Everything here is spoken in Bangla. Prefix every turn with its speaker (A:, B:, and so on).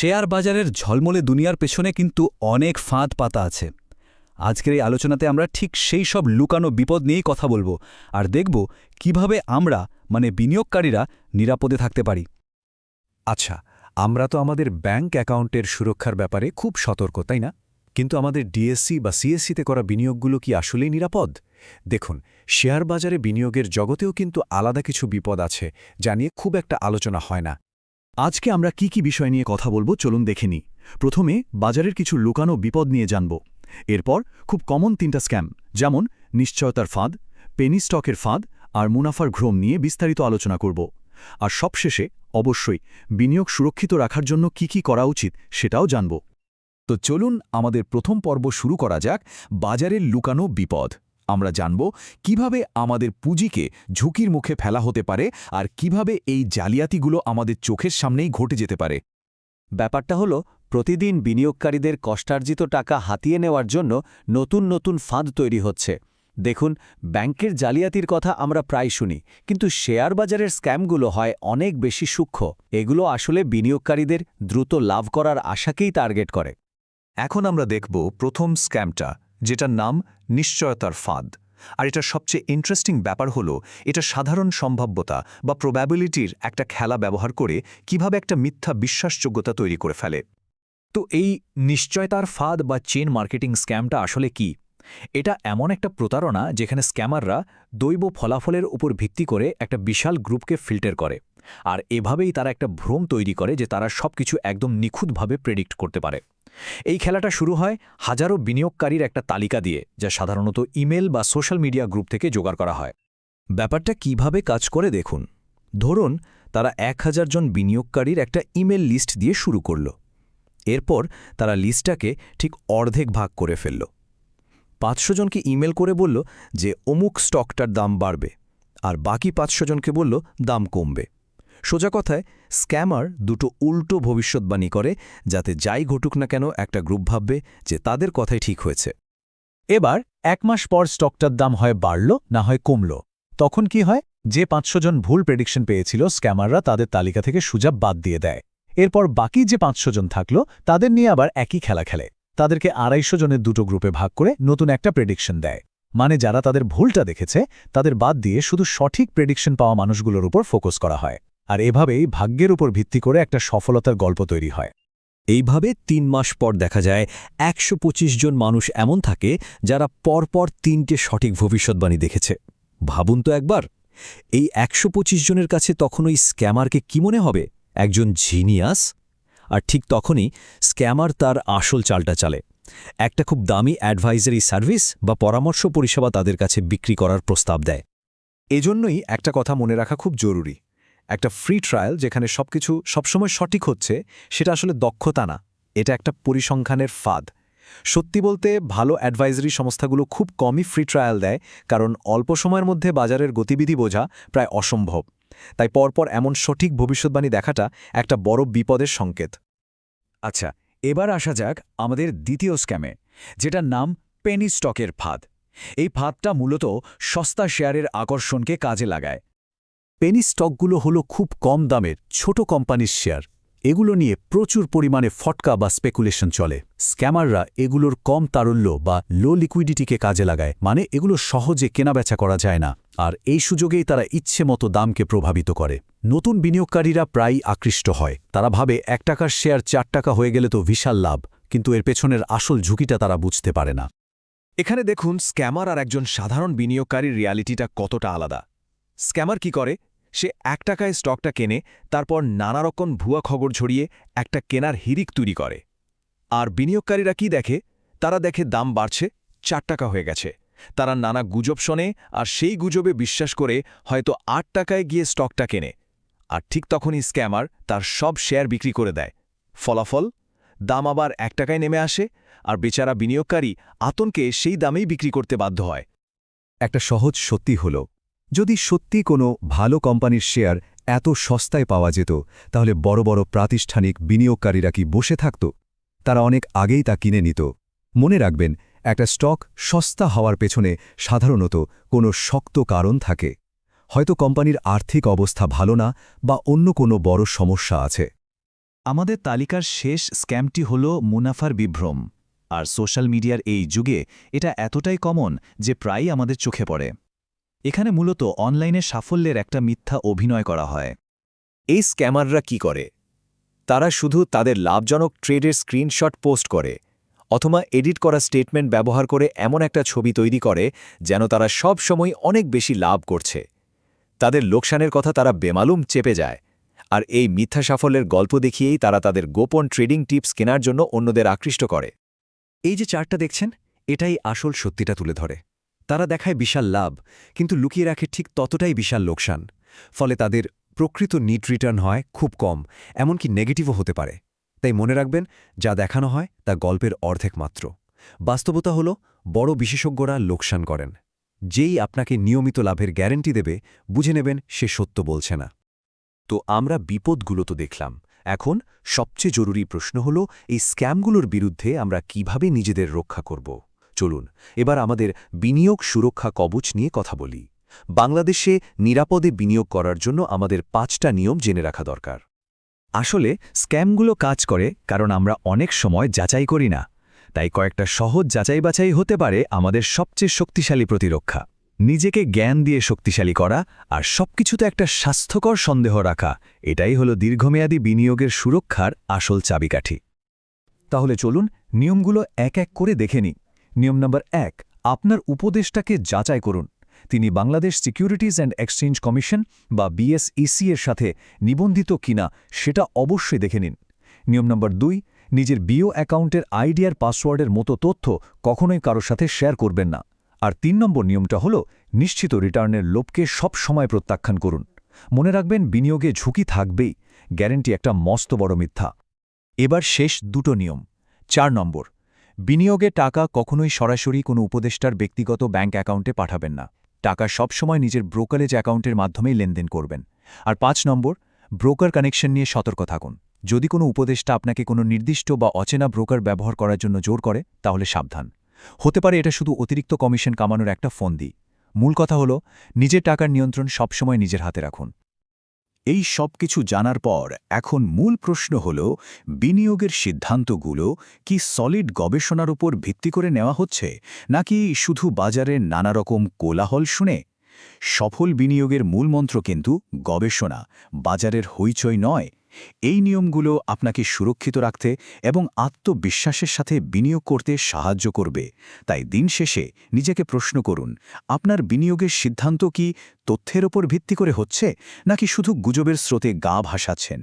A: শেয়ার বাজারের ঝলমলে দুনিয়ার পেছনে কিন্তু অনেক ফাঁদ পাতা আছে। আজকের এই আলোচনাতে আমরা ঠিক সেই সব লুকানো বিপদ নিয়েই কথা বলব আর দেখব কীভাবে আমরা মানে বিনিয়োগকারীরা, নিরাপদে থাকতে পারি।
B: আচ্ছা আমরা তো আমাদের ব্যাংক অ্যাকাউন্টের সুরক্ষার ব্যাপারে খুব সতর্ক, তাই না? কিন্তু আমাদের ডিএসসি বা সিএসসিতে করা বিনিয়োগগুলো কি আসলেই নিরাপদ? দেখুন, শেয়ার বাজারে বিনিয়োগের জগতেও কিন্তু আলাদা কিছু বিপদ আছে, যা নিয়ে খুব একটা আলোচনা হয় না।
C: আজকে আমরা কি কি বিষয় নিয়ে কথা বলব চলুন দেখে নিই। প্রথমে, বাজারের কিছু লুকানো বিপদ নিয়ে জানব। এরপর, খুব কমন তিনটা স্ক্যাম যেমন নিশ্চয়তার ফাঁদ পেনি স্টকের ফাঁদ আর মুনাফার ঘ্রম নিয়ে বিস্তারিত আলোচনা করব। আর সবশেষে, অবশ্যই, বিনিয়োগ সুরক্ষিত রাখার জন্য কি কি করা উচিত সেটাও জানব। তো চলুন আমাদের প্রথম পর্ব শুরু করা যাক বাজারের লুকানো বিপদ। আমরা জানব কীভাবে আমাদের পুঁজিকে ঝুঁকির মুখে ফেলা হতে পারে আর কীভাবে এই জালিয়াতিগুলো আমাদের চোখের সামনেই ঘটে যেতে পারে।
D: ব্যাপারটা হলো, প্রতিদিন বিনিয়োগকারীদের কষ্টার্জিত টাকা হাতিয়ে নেওয়ার জন্য নতুন নতুন ফাঁদ তৈরি হচ্ছে। দেখুন, ব্যাংকের জালিয়াতির কথা আমরা প্রায় শুনি, কিন্তু শেয়ার বাজারের স্ক্যামগুলো হয় অনেক বেশি সূক্ষ্ম। এগুলো আসলে বিনিয়োগকারীদের দ্রুত লাভ করার আশাকেই টার্গেট করে।
B: এখন আমরা দেখব প্রথম স্ক্যামটা। যেটার নাম নিশ্চয়তার ফাঁদ। আর এটা সবচেয়ে ইন্টারেস্টিং ব্যাপার হলো, এটা সাধারণ সম্ভাব্যতা বা প্রবাবিলিটির একটা খেলা ব্যবহার করে কীভাবে একটা মিথ্যা বিশ্বাসযোগ্যতা তৈরি করে ফেলে।
C: তো এই নিশ্চয়তার ফাঁদ বা চেন মার্কেটিং স্ক্যামটা আসলে কি? এটা এমন একটা প্রতারণা যেখানে স্ক্যামাররা দৈব ফলাফলের উপর ভিত্তি করে একটা বিশাল গ্রুপকে ফিল্টার করে। আর এভাবেই তারা একটা ভ্রম তৈরি করে যে তারা সবকিছু একদম নিখুঁতভাবে প্রেডিক্ট করতে পারে। এই খেলাটা শুরু হয় হাজারো বিনিয়োগকারীর একটা তালিকা দিয়ে, যা সাধারণত ইমেল বা সোশ্যাল মিডিয়া গ্রুপ থেকে জোগাড় করা হয়। ব্যাপারটা কীভাবে কাজ করে দেখুন। ধরুন, তারা এক হাজার জন বিনিয়োগকারীর একটা ইমেল লিস্ট দিয়ে শুরু করল। এরপর তারা লিস্টটাকে ঠিক অর্ধেক ভাগ করে ফেলল। পাঁচশো জনকে ইমেল করে বলল যে অমুক স্টকটার দাম বাড়বে, আর বাকি পাঁচশো জনকে বলল দাম কমবে। সোজা কথায়, স্ক্যামার দুটো উল্টো ভবিষ্যৎবাণী করে যাতে যাই ঘটুক না কেন একটা গ্রুপ ভাববে যে তাদের কথাই ঠিক হয়েছে। এবার এক মাস পর স্টকটার দাম হয় বাড়ল, না হয় কমল। তখন কি হয়? যে পাঁচশো জন ভুল প্রেডিকশন পেয়েছিল, স্ক্যামাররা তাদের তালিকা থেকে সুজাব বাদ দিয়ে দেয়। এরপর বাকি যে পাঁচশো জন থাকল, তাদের নিয়ে আবার একই খেলা খেলে। তাদেরকে আড়াইশো জনের দুটো গ্রুপে ভাগ করে নতুন একটা প্রেডিকশন দেয়। মানে যারা তাদের ভুলটা দেখেছে, তাদের বাদ দিয়ে শুধু সঠিক প্রেডিকশন পাওয়া মানুষগুলোর উপর ফোকাস করা হয়। আর এভাবেই ভাগ্যের উপর ভিত্তি করে একটা সফলতার গল্প তৈরি হয়।
E: এইভাবে তিন মাস পর দেখা যায় একশো পঁচিশ জন মানুষ এমন থাকে যারা পরপর তিনটে সঠিক ভবিষ্যৎবাণী দেখেছে। ভাবুন তো একবার, এই একশো পঁচিশ জনের কাছে তখন ওই স্ক্যামারকে কি মনে হবে? একজন জিনিয়াস? আর ঠিক তখনই স্ক্যামার তার আসল চালটা চালে। একটা খুব দামি অ্যাডভাইজারি সার্ভিস বা পরামর্শ পরিষেবা তাদের কাছে বিক্রি করার প্রস্তাব দেয়।
B: এজন্যই একটা কথা মনে রাখা খুব জরুরি। একটা ফ্রি ট্রায়াল যেখানে সবকিছু সবসময় সঠিক হচ্ছে, সেটা আসলে দক্ষতা না। এটা একটা পরিসংখ্যানের ফাঁদ। সত্যি বলতে, ভালো অ্যাডভাইজারি সংস্থাগুলো খুব কমই ফ্রি ট্রায়াল দেয়, কারণ অল্প সময়ের মধ্যে বাজারের গতিবিধি বোঝা প্রায় অসম্ভব। তাই পরপর এমন সঠিক ভবিষ্যৎবাণী দেখাটা একটা বড় বিপদের সংকেত।
C: আচ্ছা এবার আসা যাক আমাদের দ্বিতীয় স্ক্যামে যেটার নাম পেনি স্টকের ফাঁদ। এই ফাঁদটা মূলত সস্তা শেয়ারের আকর্ষণকে কাজে লাগায়। পেনি স্টকগুলো হলো খুব কম দামের, ছোট কোম্পানির শেয়ার। এগুলো নিয়ে প্রচুর পরিমাণে ফটকা বা স্পেকুলেশন চলে। স্ক্যামাররা এগুলোর কম তারল্য বা লো লিকুইডিটিকে কাজে লাগায় মানে এগুলো সহজে কেনাবেচা করা যায় না, আর এই সুযোগেই তারা ইচ্ছে মতো দামকে প্রভাবিত করে। নতুন বিনিয়োগকারীরা প্রায়ই আকৃষ্ট হয়। তারা ভাবে এক টাকার শেয়ার চার টাকা হয়ে গেলে তো বিশাল লাভ, কিন্তু এর পেছনের আসল ঝুঁকিটা তারা বুঝতে পারে না।
B: এখানে দেখুন, স্ক্যামার আর একজন সাধারণ বিনিয়োগকারীর রিয়ালিটিটা কতটা আলাদা। স্ক্যামার কি করে? সে এক টাকায় স্টকটা কেনে, তারপর নানা রকম ভুয়া খবর ছড়িয়ে একটা কেনার হিরিক তৈরি করে। আর বিনিয়োগকারীরা কি দেখে? তারা দেখে দাম বাড়ছে, চার টাকা হয়ে গেছে। তারা নানা গুজব শোনে আর সেই গুজবে বিশ্বাস করে হয়তো আট টাকায় গিয়ে স্টকটা কেনে। আর ঠিক তখনই স্ক্যামার তার সব শেয়ার বিক্রি করে দেয়। ফলাফল? দাম আবার এক টাকায় নেমে আসে আর বেচারা বিনিয়োগকারী আতঙ্কে সেই দামেই বিক্রি করতে বাধ্য হয়।
C: একটা সহজ সত্যি হল যদি সত্যি কোনো ভালো কোম্পানির শেয়ার এত সস্তায় পাওয়া যেত, তাহলে বড় বড় প্রাতিষ্ঠানিক বিনিয়োগকারীরা কি বসে থাকত? তারা অনেক আগেই তা কিনে নিত। মনে রাখবেন, একটা স্টক সস্তা হওয়ার পেছনে সাধারণত কোনো শক্ত কারণ থাকে। হয়তো কোম্পানির আর্থিক অবস্থা ভালো না বা অন্য কোনো বড় সমস্যা আছে।
A: আমাদের তালিকার শেষ স্ক্যামটি হল মুনাফার বিভ্রম, আর সোশ্যাল মিডিয়ার এই যুগে এটা এতটাই কমন যে প্রায়ই আমাদের চোখে পড়ে। এখানে মূলত অনলাইনে সাফল্যের একটা মিথ্যা অভিনয় করা হয়।
B: এই স্ক্যামাররা কি করে? তারা শুধু তাদের লাভজনক ট্রেডের স্ক্রিনশট পোস্ট করে, অথবা এডিট করা স্টেটমেন্ট ব্যবহার করে এমন একটা ছবি তৈরি করে যেন তারা সব সময় অনেক বেশি লাভ করছে। তাদের লোকসানের কথা তারা বেমালুম চেপে যায়, আর এই মিথ্যা সাফল্যের গল্প দেখিয়েই তারা তাদের গোপন ট্রেডিং টিপস কেনার জন্য অন্যদের আকৃষ্ট করে।
D: এই যে চার্টটা দেখছেন, এটাই আসল সত্যিটা তুলে ধরে। তারা দেখায় বিশাল লাভ, কিন্তু লুকিয়ে রাখে ঠিক ততটাই বিশাল লোকসান। ফলে তাদের প্রকৃত নিট রিটার্ন হয় খুব কম, এমনকি নেগেটিভও হতে পারে। তাই মনে রাখবেন, যা দেখানো হয় তা গল্পের অর্ধেক মাত্র। বাস্তবতা হল, বড় বিশেষজ্ঞরা লোকসান করেন। যেই আপনাকে নিয়মিত লাভের গ্যারেন্টি দেবে, বুঝে নেবেন সে সত্য বলছে না। তো আমরা বিপদগুলো তো দেখলাম। এখন সবচেয়ে জরুরি প্রশ্ন হল, এই স্ক্যামগুলোর বিরুদ্ধে আমরা কীভাবে নিজেদের রক্ষা করব? চলুন, এবার আমাদের বিনিয়োগ সুরক্ষা কবচ নিয়ে কথা বলি। বাংলাদেশে নিরাপদে বিনিয়োগ করার জন্য আমাদের পাঁচটা নিয়ম জেনে রাখা দরকার।
A: আসলে, স্ক্যামগুলো কাজ করে কারণ আমরা অনেক সময় যাচাই করি না। তাই কয়েকটা সহজ যাচাই বাছাই হতে পারে আমাদের সবচেয়ে শক্তিশালী প্রতিরক্ষা। নিজেকে জ্ঞান দিয়ে শক্তিশালী করা আর সবকিছুতে একটা স্বাস্থ্যকর সন্দেহ রাখা, এটাই হলো দীর্ঘমেয়াদী বিনিয়োগের সুরক্ষার আসল চাবিকাঠি। তাহলে চলুন, নিয়মগুলো এক এক করে দেখে নিই। নিয়ম নম্বর এক, আপনার উপদেষ্টাকে যাচাই করুন। তিনি Bangladesh securities and exchange commission বা বিএসইসি এর সাথে নিবন্ধিত কিনা সেটা অবশ্যই দেখে নিন। নিয়ম নম্বর দুই, নিজের বিও অ্যাকাউন্টের আইডিয়ার পাসওয়ার্ডের মতো তথ্য কখনোই কারোর সাথে শেয়ার করবেন না। আর তিন নম্বর নিয়মটা হল, নিশ্চিত রিটার্নের লোভকে সব সময় প্রত্যাখ্যান করুন। মনে রাখবেন, বিনিয়োগে ঝুঁকি থাকবেই। গ্যারেন্টি একটা মস্ত বড় মিথ্যা। এবার শেষ দুটো নিয়ম। চার নম্বর বিনিয়োগে টাকা কখনোই সরাসরি কোনো উপদেষ্টার ব্যক্তিগত ব্যাংক অ্যাকাউন্টে পাঠাবেন না। টাকা সবসময় নিজের ব্রোকারেজ অ্যাকাউন্টের মাধ্যমেই লেনদেন করবেন। আর পাঁচ নম্বর, ব্রোকার কানেকশন নিয়ে সতর্ক থাকুন। যদি কোনো উপদেষ্টা আপনাকে কোনো নির্দিষ্ট বা অচেনা ব্রোকার ব্যবহার করার জন্য জোর করে, তাহলে সাবধান। হতে পারে এটা শুধু অতিরিক্ত কমিশন কামানোর একটা ফোন দিই মূল কথা হলো, নিজের টাকার নিয়ন্ত্রণ সবসময় নিজের হাতে রাখুন। এই সব কিছু জানার পর এখন মূল প্রশ্ন হল, বিনিয়োগের সিদ্ধান্তগুলো কি সলিড গবেষণার উপর ভিত্তি করে নেওয়া হচ্ছে, নাকি শুধু বাজারের নানা রকম কোলাহল শুনে? সফল বিনিয়োগের মূলমন্ত্র কিন্তু গবেষণা, বাজারের হইচই নয় এই নিয়মগুলো আপনাকে সুরক্ষিত রাখতে এবং আত্মবিশ্বাসের সাথে বিনিয়োগ করতে সাহায্য করবে। তাই দিন শেষে নিজেকে প্রশ্ন করুন, আপনার বিনিয়োগের সিদ্ধান্ত কি তথ্যের ওপর ভিত্তি করে হচ্ছে, নাকি শুধু গুজবের স্রোতে গা ভাসাচ্ছেন?